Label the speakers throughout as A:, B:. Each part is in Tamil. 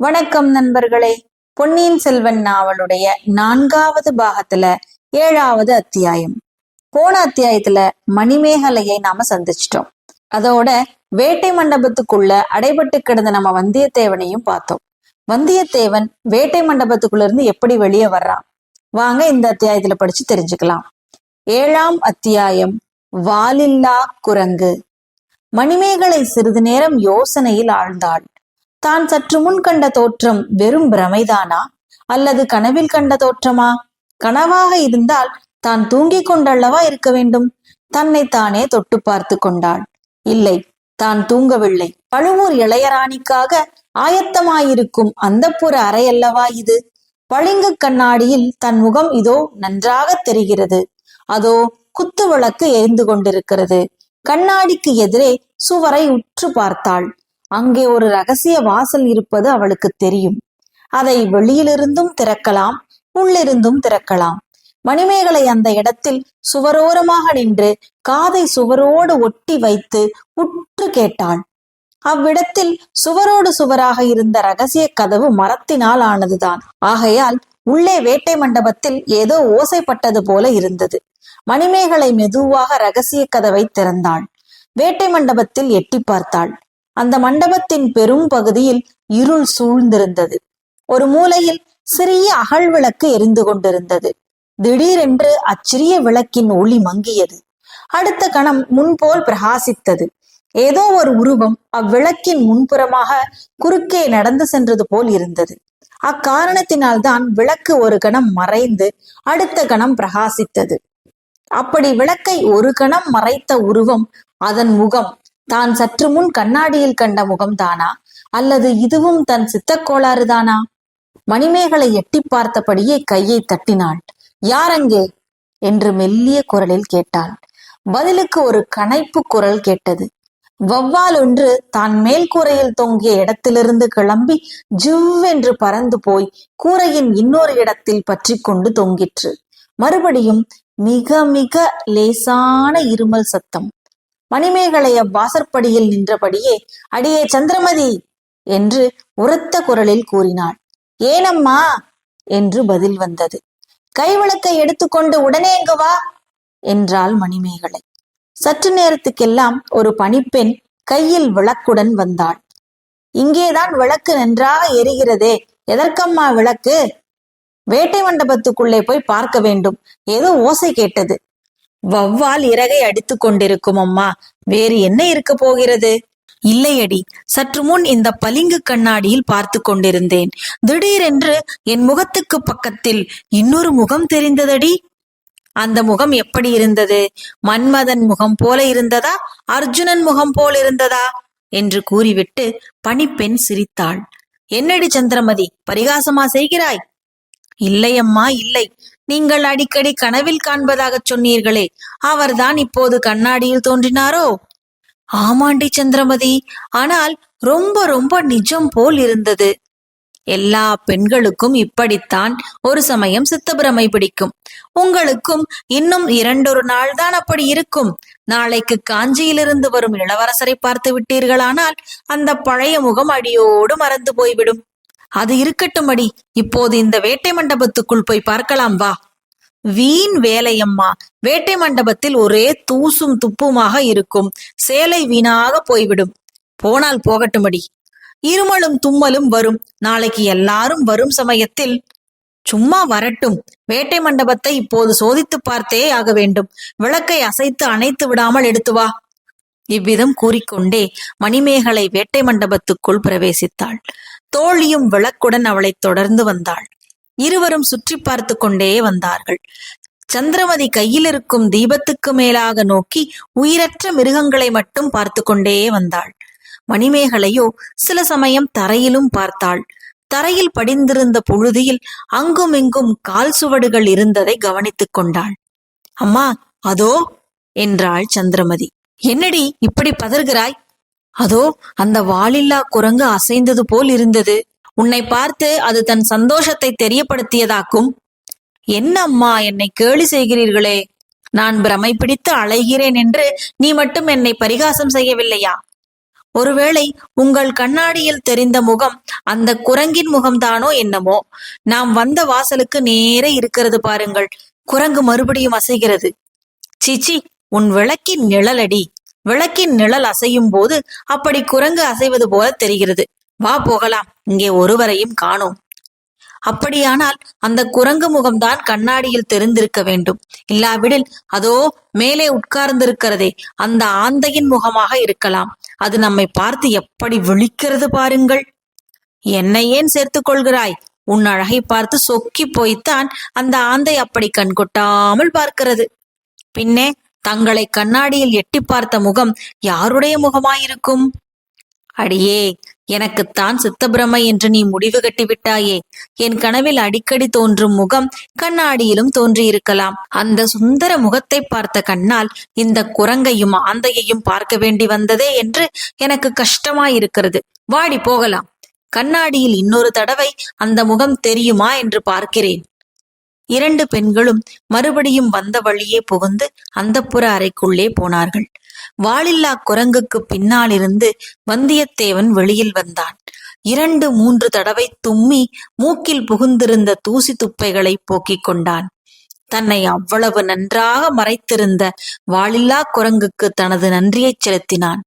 A: வணக்கம் நண்பர்களே. பொன்னியின் செல்வன் நாவலுடைய நான்காவது பாகத்துல ஏழாவது அத்தியாயம். போன அத்தியாயத்துல மணிமேகலையை நாம சந்திச்சிட்டோம். அதோட வேட்டை மண்டபத்துக்குள்ள அடைபட்டு கிடந்த நம்ம வந்தியத்தேவனையும் பார்த்தோம். வந்தியத்தேவன் வேட்டை மண்டபத்துக்குள்ள இருந்து எப்படி வெளியே வர்றான்? வாங்க இந்த அத்தியாயத்துல படிச்சு தெரிஞ்சுக்கலாம். ஏழாம் அத்தியாயம் வாலில்லா குரங்கு. மணிமேகலை சிறிது நேரம் யோசனையில் ஆழ்ந்தாள். தான் சற்று முன் கண்ட தோற்றம் வெறும் பிரமைதானா? அல்லது கனவில் கண்ட தோற்றமா? கனவாக இருந்தால் தான் தூங்கிக் கொண்டல்லவா இருக்க வேண்டும்? தன்னை தானே தொட்டு பார்த்து கொண்டாள். இல்லை தான் தூங்கவில்லை. பழுவூர் இளையராணிக்காக ஆயத்தமாயிருக்கும் அந்தப்புற அறையல்லவா இது? பளிங்கு கண்ணாடியில் தன் முகம் இதோ நன்றாக தெரிகிறது. அதோ குத்து விளக்கு எரிந்து கொண்டிருக்கிறது. கண்ணாடிக்கு எதிரே சுவரை உற்று பார்த்தாள். அங்கே ஒரு ரகசிய வாசல் இருப்பது அவளுக்கு தெரியும். அதை வெளியிலிருந்தும் திறக்கலாம் உள்ளிருந்தும் திறக்கலாம். மணிமேகலை அந்த இடத்தில் சுவரோரமாக நின்று காதை சுவரோடு ஒட்டி வைத்து உற்று கேட்டாள். அவ்விடத்தில் சுவரோடு சுவராக இருந்த ரகசிய கதவு மரத்தினால் ஆனதுதான். ஆகையால் உள்ளே வேட்டை மண்டபத்தில் ஏதோ ஓசைப்பட்டது போல இருந்தது. மணிமேகலை மெதுவாக ரகசிய கதவை திறந்தாள். வேட்டை மண்டபத்தில் எட்டி பார்த்தாள். அந்த மண்டபத்தின் பெரும் பகுதியில் இருள் சூழ்ந்திருந்தது. ஒரு மூலையில் சிறிய அகல் விளக்கு எரிந்து கொண்டிருந்தது. திடீரென்று அச்சிறிய விளக்கின் ஒளி மங்கியது. அடுத்த கணம் முன்போல் பிரகாசித்தது. ஏதோ ஒரு உருவம் அவ்விளக்கின் முன்புறமாக குறுக்கே நடந்து சென்றது போல் இருந்தது. அக்காரணத்தினால்தான் விளக்கு ஒரு கணம் மறைந்து அடுத்த கணம் பிரகாசித்தது. அப்படி விளக்கை ஒரு கணம் மறைத்த உருவம் அதன் முகம் தான் சற்று முன் கண்ணாடியில் கண்ட முகம்தானா? அல்லது இதுவும் தன் சித்தக்கோளாறு தானா மணிமேகலை எட்டி பார்த்தபடியே கையை தட்டினாள். யாரங்கே என்று மெல்லிய குரலில் கேட்டாள். பதிலுக்கு ஒரு கனைப்பு குரல் கேட்டது. வவ்வால் ஒன்று தான் மேல் கூரையில் தொங்கிய இடத்திலிருந்து கிளம்பி ஜுவென்று பறந்து போய் கூரையின் இன்னொரு இடத்தில் பற்றி கொண்டு தொங்கிற்று. மறுபடியும் மிக மிக லேசான இருமல் சத்தம். மணிமேகலை அவ்வாசற்படியில் நின்றபடியே அடியே சந்திரமதி! என்று உரத்த குரலில் கூறினாள். ஏனம்மா! என்று பதில் வந்தது. கைவிளக்கை எடுத்துக்கொண்டு உடனே எங்கு வா! என்றாள் மணிமேகலை. சற்று நேரத்துக்கெல்லாம் ஒரு பணிப்பெண் கையில் விளக்குடன் வந்தாள். இங்கேதான் விளக்கு நன்றாக எரிகிறதே! எதற்கம்மா விளக்கு? வேட்டை மண்டபத்துக்குள்ளே போய் பார்க்க வேண்டும். ஏதோ ஓசை கேட்டது. வவ்வால் இறகை அடித்துக் கொண்டிருக்கும் அம்மா. வேறு என்ன இருக்க போகிறது? இல்லையடி. சற்று முன் இந்த பளிங்கு கண்ணாடியில் பார்த்து கொண்டிருந்தேன். திடீரென்று என் முகத்துக்கு பக்கத்தில் இன்னொரு முகம் தெரிந்ததடி. அந்த முகம் எப்படி இருந்தது? மன்மதன் முகம் போல இருந்ததா? அர்ஜுனன் முகம் போல இருந்ததா? என்று கூறிவிட்டு பணிப்பெண் சிரித்தாள். என்னடி சந்திரமதி பரிகாசமா செய்கிறாய்? இல்லையம்மா இல்லை. நீங்கள் அடிக்கடி கனவில் காண்பதாகச் சொன்னீர்களே அவர்தான் இப்போது கண்ணாடியில் தோன்றினாரோ? ஆமாண்டி சந்திரமதி ஆனால் ரொம்ப ரொம்ப நிஜம் போல் இருந்தது. எல்லா பெண்களுக்கும் இப்படித்தான் ஒரு சமயம் சித்தபிரமை பிடிக்கும். உங்களுக்கும் இன்னும் இரண்டொரு நாள் தான் அப்படி இருக்கும். நாளைக்கு காஞ்சியிலிருந்து வரும் இளவரசரை பார்த்து விட்டீர்களானால் அந்த பழைய முகம் அடியோடு மறந்து போய்விடும். அது இருக்கட்டும் அடி இப்போது இந்த வேட்டை மண்டபத்துக்குள் போய் பார்க்கலாம் வா. வீண் வேலையம்மா. வேட்டை மண்டபத்தில் ஒரே தூசும் துப்புமாக இருக்கும். சேலை வீணாக போய்விடும். போனால் போகட்டும்படி இருமலும் தும்மலும் வரும். நாளைக்கு எல்லாரும் வரும் சமயத்தில் சும்மா வரட்டும். வேட்டை மண்டபத்தை இப்போது சோதித்து பார்த்தே ஆக வேண்டும். விளக்கை அசைத்து அணைத்து விடாமல் எடுத்து வா. இவ்விதம் கூறிக்கொண்டே மணிமேகலை வேட்டை மண்டபத்துக்குள் பிரவேசித்தாள். தோழியும் விளக்குடன் அவளை தொடர்ந்து வந்தாள். இருவரும் சுற்றி பார்த்து கொண்டே வந்தார்கள். சந்திரமதி கையில் இருக்கும் தீபத்துக்கு மேலாக நோக்கி உயிரற்ற மிருகங்களை மட்டும் பார்த்து கொண்டே வந்தாள். மணிமேகலையோ சில சமயம் தரையிலும் பார்த்தாள். தரையில் படிந்திருந்த புழுதியில் அங்கும் இங்கும் கால் சுவடுகள் இருந்ததை கவனித்துக் கொண்டாள். அம்மா அதோ! என்றாள் சந்திரமதி. என்னடி இப்படி பதறுகிறாய்? அதோ அந்த வாலில்லா குரங்கு அசைந்தது போல் இருந்தது. உன்னை பார்த்து அது தன் சந்தோஷத்தை தெரியப்படுத்தியதாக்கும். என்ன அம்மா என்னை கேலி செய்கிறீர்களே? நான் பிரமை பிடித்து அலைகிறேன் என்று நீ மட்டும் என்னை பரிகாசம் செய்யவில்லையா? ஒருவேளை உங்கள் கண்ணாடியில் தெரிந்த முகம் அந்த குரங்கின் முகம்தானோ என்னமோ? நாம் வந்த வாசலுக்கு நேரே இருக்கிறது பாருங்கள். குரங்கு மறுபடியும் அசைகிறது. சிச்சி உன் விளக்கின் நிழலடி. விளக்கின் நிழல் அசையும் போது அப்படி குரங்கு அசைவது போல தெரிகிறது. வா போகலாம் இங்கே ஒருவரையும் காணோம். அப்படியானால் அந்த குரங்கு முகம்தான் கண்ணாடியில் தெரிந்திருக்க வேண்டும். இல்லாவிடில் அதோ மேலே உட்கார்ந்திருக்கிறதே அந்த ஆந்தையின் முகமாக இருக்கலாம். அது நம்மை பார்த்து எப்படி விழிக்கிறது பாருங்கள். என்னை ஏன் சேர்த்துக் கொள்கிறாய்? உன் அழகை பார்த்து சொக்கி போய்த்தான் அந்த ஆந்தை அப்படி கண்கொட்டாமல் பார்க்கிறது. பின்னே தங்களை கண்ணாடியில் எட்டி பார்த்த முகம் யாருடைய முகமாயிருக்கும்? அடியே எனக்குத்தான் சித்தபிரமை என்று நீ முடிவு கட்டிவிட்டாயே. என் கனவில் அடிக்கடி தோன்றும் முகம் கண்ணாடியிலும் தோன்றியிருக்கலாம். அந்த சுந்தர முகத்தை பார்த்த கண்ணால் இந்த குரங்கையும் ஆந்தையையும் பார்க்க வேண்டி வந்ததே என்று எனக்கு கஷ்டமாயிருக்கிறது. வாடி போகலாம். கண்ணாடியில் இன்னொரு தடவை அந்த முகம் தெரியுமா என்று பார்க்கிறேன். இரண்டு பெண்களும் மறுபடியும் வந்த வழியே புகுந்து அந்தப்புற அறைக்குள்ளே போனார்கள். வாளில்லா குரங்குக்கு பின்னாலிருந்து வந்தியத்தேவன் வெளியில் வந்தான். இரண்டு மூன்று தடவை தும்மி மூக்கில் புகுந்திருந்த தூசி துப்பைகளை போக்கிக் கொண்டான். தன்னை அவ்வளவு நன்றாக மறைத்திருந்த வாளில்லா குரங்குக்கு தனது நன்றியைச் செலுத்தினான்.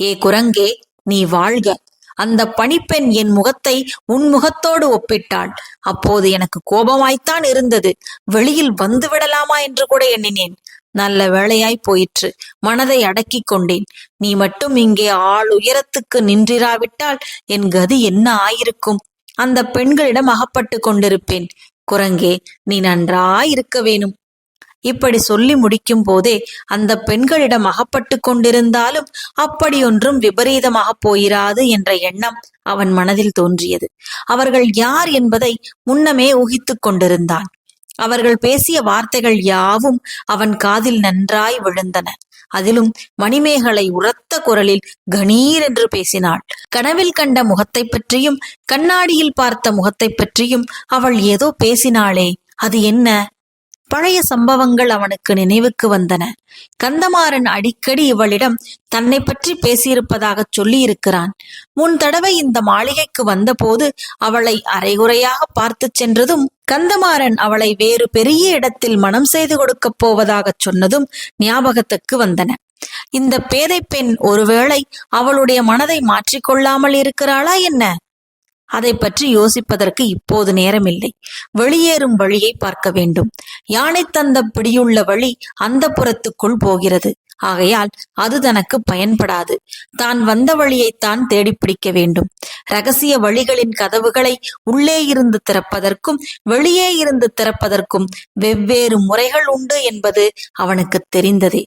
A: ஏ குரங்கே நீ வாழ்க. அந்த பணிப்பெண் என் முகத்தை உன் முகத்தோடு ஒப்பிட்டாள். அப்போது எனக்கு கோபமாய்த்தான் இருந்தது. வெளியில் வந்து விடலாமா என்று கூட எண்ணினேன். நல்ல வேளையாய் போயிற்று. மனதை அடக்கிக் கொண்டேன். நீ மட்டும் இங்கே ஆள் உயரத்துக்கு நின்றிராவிட்டால் என் கதி என்ன ஆயிருக்கும்? அந்த பெண்களிடம் அகப்பட்டு கொண்டிருப்பேன். குரங்கே நீ நன்றாய் இருக்க வேணும். இப்படி சொல்லி முடிக்கும் போதே அந்த பெண்களிடம் அகப்பட்டு கொண்டிருந்தாலும் அப்படியொன்றும் விபரீதமாக போயிராது என்ற எண்ணம் அவன் மனதில் தோன்றியது. அவர்கள் யார் என்பதை முன்னமே ஊகித்துக் கொண்டிருந்தான். அவர்கள் பேசிய வார்த்தைகள் யாவும் அவன் காதில் நன்றாய் விழுந்தன. அதிலும் மணிமேகலை உரத்த குரலில் கணீர் என்று பேசினாள். கனவில் கண்ட முகத்தை பற்றியும் கண்ணாடியில் பார்த்த முகத்தை பற்றியும் அவள் ஏதோ பேசினாளே அது என்ன? பழைய சம்பவங்கள் அவனுக்கு நினைவுக்கு வந்தன. கந்தமாறன் அடிக்கடி இவளிடம் தன்னை பற்றி பேசியிருப்பதாக சொல்லியிருக்கிறான். முன் தடவை இந்த மாளிகைக்கு வந்தபோது அவளை அரைகுறையாக பார்த்து சென்றதும் கந்தமாறன் அவளை வேறு பெரிய இடத்தில் மனம் செய்து கொடுக்கப் போவதாகச் சொன்னதும் ஞாபகத்துக்கு வந்தன. இந்த பேதை பெண் ஒருவேளை அவளுடைய மனதை மாற்றிக்கொள்ளாமல் இருக்கிறாளா என்ன? அதை பற்றி யோசிப்பதற்கு இப்போது நேரமில்லை. வெளியேறும் வழியை பார்க்க வேண்டும். யானை தந்த பிடியுள்ள வழி அந்த புறத்துக்குள் போகிறது. ஆகையால் அது தனக்கு பயன்படாது. தான் வந்த வழியைத்தான் தேடி பிடிக்க வேண்டும். ரகசிய வழிகளின் கதவுகளை உள்ளே இருந்து திறப்பதற்கும் வெளியே இருந்து திறப்பதற்கும் வெவ்வேறு முறைகள் உண்டு என்பது அவனுக்கு தெரிந்ததே.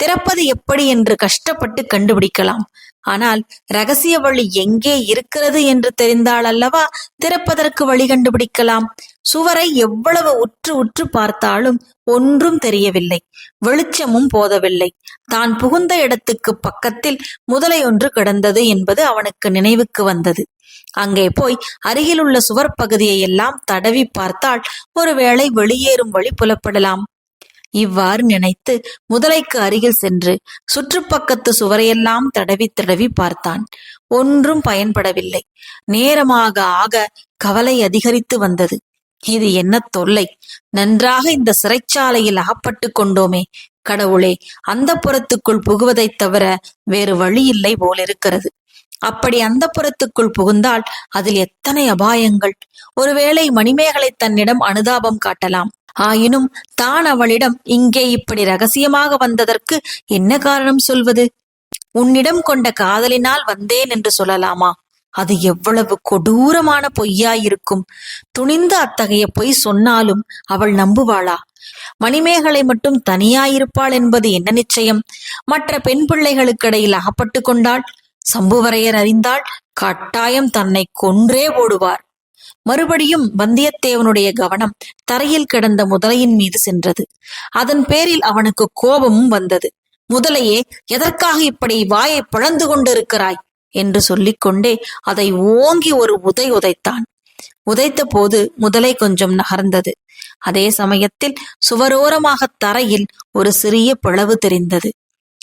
A: திறப்பது எப்படி என்று கஷ்டப்பட்டு கண்டுபிடிக்கலாம். ஆனால் ரகசிய வழி எங்கே இருக்கிறது என்று தெரிந்தால் அல்லவா திறப்பதற்கு வழி கண்டுபிடிக்கலாம். சுவரை எவ்வளவு உற்று உற்று பார்த்தாலும் ஒன்றும் தெரியவில்லை. வெளிச்சமும் போதவில்லை. தான் புகுந்த இடத்துக்கு பக்கத்தில் முதலை ஒன்று கிடந்தது என்பது அவனுக்கு நினைவுக்கு வந்தது. அங்கே போய் அருகிலுள்ள சுவர் பகுதியை எல்லாம் தடவி பார்த்தால் ஒருவேளை வெளியேறும் வழி புலப்படலாம். இவ்வாறு நினைத்து முதலைக்கு அருகில் சென்று சுற்றுப்பக்கத்து சுவரையெல்லாம் தடவி தடவி பார்த்தான். ஒன்றும் பயன்படவில்லை. நேரமாக ஆக கவலை அதிகரித்து வந்தது. இது என்ன தொல்லை! நன்றாக இந்த சிறைச்சாலையில் அகப்பட்டு கொண்டோமே! கடவுளே அந்த புறத்துக்குள் புகுவதைத் தவிர வேறு வழி இல்லை போலிருக்கிறது. அப்படி அந்த புறத்துக்குள் புகுந்தால் அதில் எத்தனை அபாயங்கள்! ஒருவேளை மணிமேகலை தன்னிடம் அனுதாபம் காட்டலாம். ஆயினும் தான் அவளிடம் இங்கே இப்படி ரகசியமாக வந்ததற்கு என்ன காரணம் சொல்வது? உன்னிடம் கொண்ட காதலினால் வந்தேன் என்று சொல்லலாமா? அது எவ்வளவு கொடூரமான பொய்யாயிருக்கும். துணிந்து அத்தகைய பொய் சொன்னாலும் அவள் நம்புவாளா? மணிமேகலை மட்டும் தனியாயிருப்பாள் என்பது என்ன நிச்சயம்? மற்ற பெண் பிள்ளைகளுக்கிடையில் அகப்பட்டு கொண்டாள் சம்புவரையர் அறிந்தால் கட்டாயம் தன்னை கொன்றே ஓடுவார். மறுபடியும் வந்தியத்தேவனுடைய கவனம் தரையில் கிடந்த முதலையின் மீது சென்றது. அதன் பேரில் அவனுக்கு கோபமும் வந்தது. முதலையே எதற்காக இப்படி வாயை பிளந்து கொண்டிருக்கிறாய்? என்று சொல்லிக்கொண்டே அதை ஓங்கி ஒரு உதை உதைத்தான். உதைத்த போது முதலை கொஞ்சம் நகர்ந்தது. அதே சமயத்தில் சுவரோரமாக தரையில் ஒரு சிறிய பிளவு தெரிந்தது.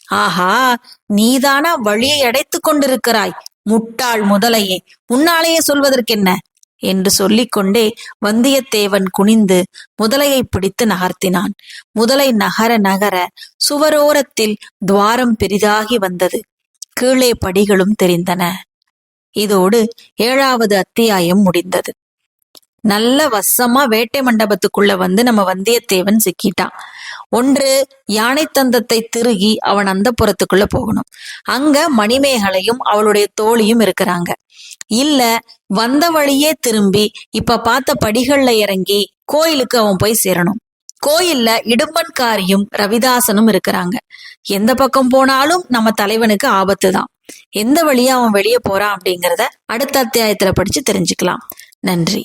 A: ஆஹா நீதானா வழியை அடைத்துக் கொண்டிருக்கிறாய் முட்டாள் முதலையே. உன்னாலேயே சொல்வதற்கென்ன? என்று சொல்லிக்கொண்டே வந்தியத்தேவன் குனிந்து முதலையை பிடித்து நகர்த்தினான். முதலை நகர நகர சுவரோரத்தில் துவாரம் பெரிதாகி வந்தது. கீழே படிகளும் தெரிந்தன. இதோடு ஏழாவது அத்தியாயம் முடிந்தது. நல்ல வசமா வேட்டை மண்டபத்துக்குள்ள வந்து நம்ம வந்தியத்தேவன் சிக்கிட்டான். ஒன்று யானை தந்தத்தை திருகி அவன் அந்த புறத்துக்குள்ள போகணும். அங்க மணிமேகலையும் அவளுடைய தோழியும் இருக்கிறாங்க. இல்ல வந்த வழியே திரும்பி இப்ப பார்த்த படிகள்ல இறங்கி கோயிலுக்கு அவன் போய் சேரணும். கோயில்ல இடும்பன்காரியும் ரவிதாசனும் இருக்கிறாங்க. எந்த பக்கம் போனாலும் நம்ம தலைவனுக்கு ஆபத்து தான். எந்த வழியா அவன் வெளியே போறான் அப்படிங்கிறத அடுத்த அத்தியாயத்துல படிச்சு தெரிஞ்சுக்கலாம். நன்றி.